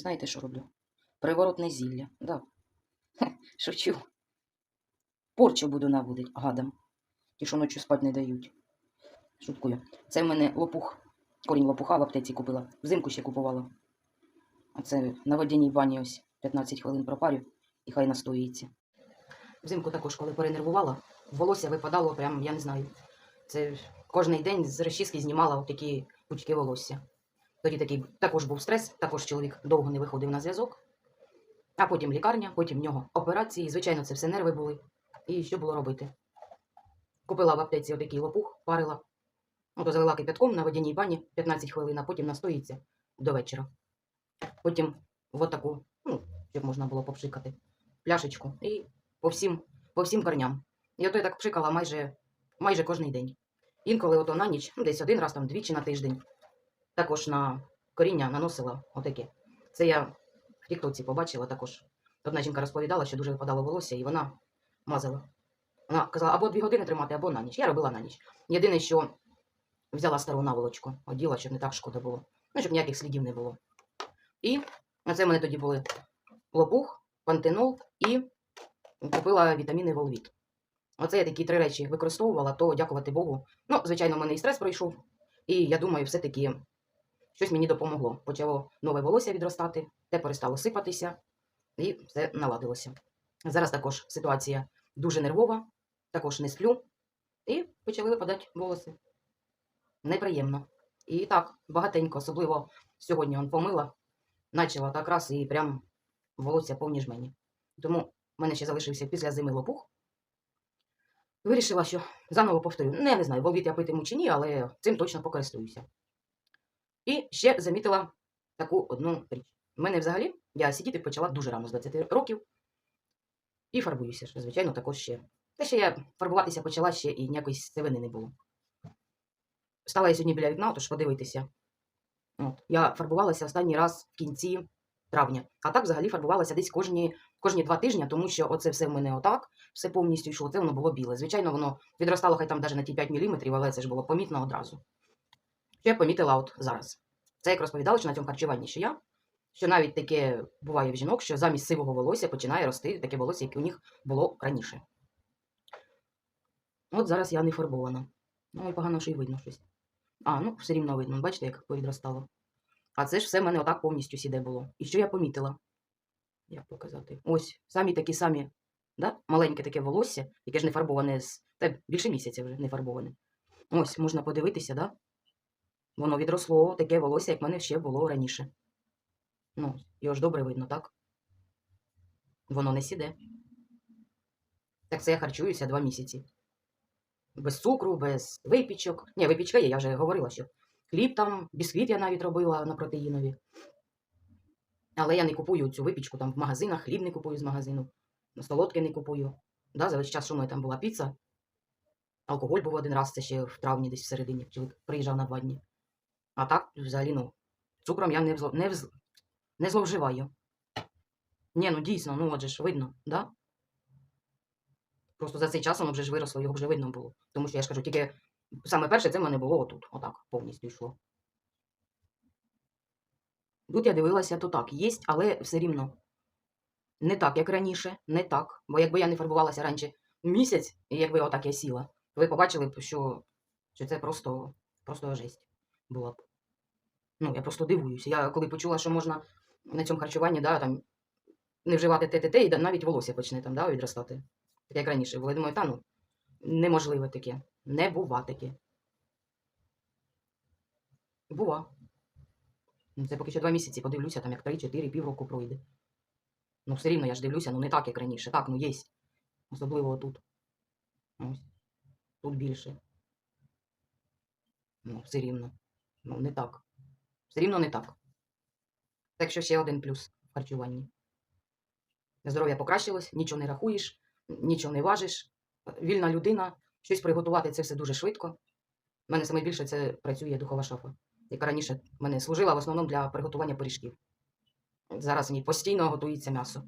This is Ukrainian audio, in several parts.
Знаєте, що роблю? Приворотне зілля. Да. Хе, Шучу. Порчу буду наводити гадам. Ті, що ночі спати не дають. Шуткую. Це в мене лопух. Корінь лопуха в аптеці купила. Взимку ще купувала. А це на водяній бані ось 15 хвилин пропарю і хай настоюється. Взимку також, коли перенервувала, волосся випадало прям, я не знаю. Це кожний день з розчіски знімала такі пучки волосся. Тоді такий також був стрес, також чоловік довго не виходив на зв'язок. А потім лікарня, потім в нього операції. Звичайно, це все нерви були. І що було робити? Купила в аптеці отакий лопух, парила. Ото залила кипятком на водяній бані 15 хвилин, а потім настоїться до вечора. Потім в отаку, ну, щоб можна було попшикати, пляшечку і по всім, по всім корням. І ото я так пшикала майже, майже кожний день. Інколи ото на ніч, десь один раз там двічі на тиждень, також на коріння наносила отаке. Це я в Тіктоці побачила також. Одна жінка розповідала, що дуже випадало волосся, і вона мазала. Вона казала, або дві години тримати, або на ніч. Я робила на ніч. Єдине, що взяла стару наволочку, оділа, щоб не так шкода було. Ну, щоб ніяких слідів не було. І це в мене тоді були лопух, пантенол і купила вітаміни Волвіт. Оце я такі три речі використовувала, то дякувати Богу. Ну, звичайно, в мене і стрес пройшов. І я думаю, все-таки щось мені допомогло. Почало нове волосся відростати, те перестало сипатися, і все наладилося. Зараз також ситуація дуже нервова, також не сплю, і почали випадати волоси. Неприємно. І так, багатенько, особливо сьогодні он помила, почала так раз і прям волосся повні жмені. Тому в мене ще залишився після зими лопух. Вирішила, що заново повторю. Не, не знаю, волвіт я питиму чи ні, але цим точно покористуюся. І ще замітила таку одну річ. У мене взагалі я сидіти почала дуже рано з 20 років. І фарбуюся, звичайно, також ще. Те, що я фарбуватися почала ще і ніякої сивини не було. Стала я сьогодні біля вікна, тож подивитися. От. Я фарбувалася останній раз в кінці травня. А так взагалі фарбувалася десь кожні, кожні два тижні, тому що оце все в мене отак, все повністю йшло, це воно було біле. Звичайно, воно відростало хай там навіть на ті 5 мм, але це ж було помітно одразу. Що я помітила от зараз. Це як розповідала, що на цьому харчуванні, що я, що навіть таке буває в жінок, що замість сивого волосся починає рости таке волосся, яке у них було раніше. От зараз я не фарбована. Ну і погано, що й видно щось. А, ну все рівно видно, бачите, як повідростало. А це ж все в мене отак повністю сіде було. І що я помітила? Як показати? Ось, самі такі самі, да? маленьке таке волосся, яке ж не фарбоване з. Та більше місяця вже не фарбоване. Ось, можна подивитися, да? Воно відросло таке волосся, як в мене ще було раніше. Ну, його ж добре видно, так? Воно не сіде. Так це я харчуюся два місяці. Без цукру, без випічок. Ні, випічка є, я вже говорила, що хліб там, бісквіт я навіть робила на протеїнові. Але я не купую цю випічку там в магазинах, хліб не купую з магазину, солодке не купую. Да, за весь час, що в мене там була піца. Алкоголь був один раз, це ще в травні, десь всередині, чоловік приїжджав на два дні. А так, взагалі, ну, цукром я не, взло... не, вз... не зловживаю. Ні, ну дійсно, ну отже ж видно, да? Просто за цей час воно вже ж виросло, його вже видно було. Тому що я ж кажу, тільки саме перше це в мене було отут, отак, повністю йшло. Тут я дивилася, то так, є, але все рівно. Не так, як раніше, не так. Бо якби я не фарбувалася раніше місяць, і якби отак я сіла, ви побачили б, що, що це просто, просто жесть була б. Ну, я просто дивуюся. Я коли почула, що можна на цьому харчуванні, да, там, не вживати ТТТ, і навіть волосся почне там, да, відростати. Так як раніше було. Я думаю, та ну, неможливе таке. Не бува таке. Бува. Ну, Це поки що два місяці подивлюся, там як 3-4 півроку пройде. Ну, все рівно я ж дивлюся, ну не так, як раніше. Так, ну є. Особливо тут. Ось. Тут більше. Ну, все рівно. Ну, не так. Все рівно не так. Так що ще один плюс в харчуванні. Здоров'я покращилось, нічого не рахуєш, нічого не важиш. Вільна людина, щось приготувати це все дуже швидко. У мене саме більше це працює духова шафа, яка раніше мене служила в основному для приготування пиріжків. Зараз ній постійно готується м'ясо.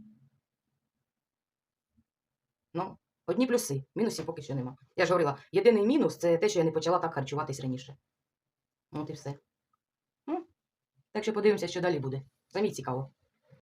Ну, одні плюси, мінусів поки що нема. Я ж говорила, єдиний мінус це те, що я не почала так харчуватись раніше. От і все. Так що подивимося, що далі буде. Самі цікаво.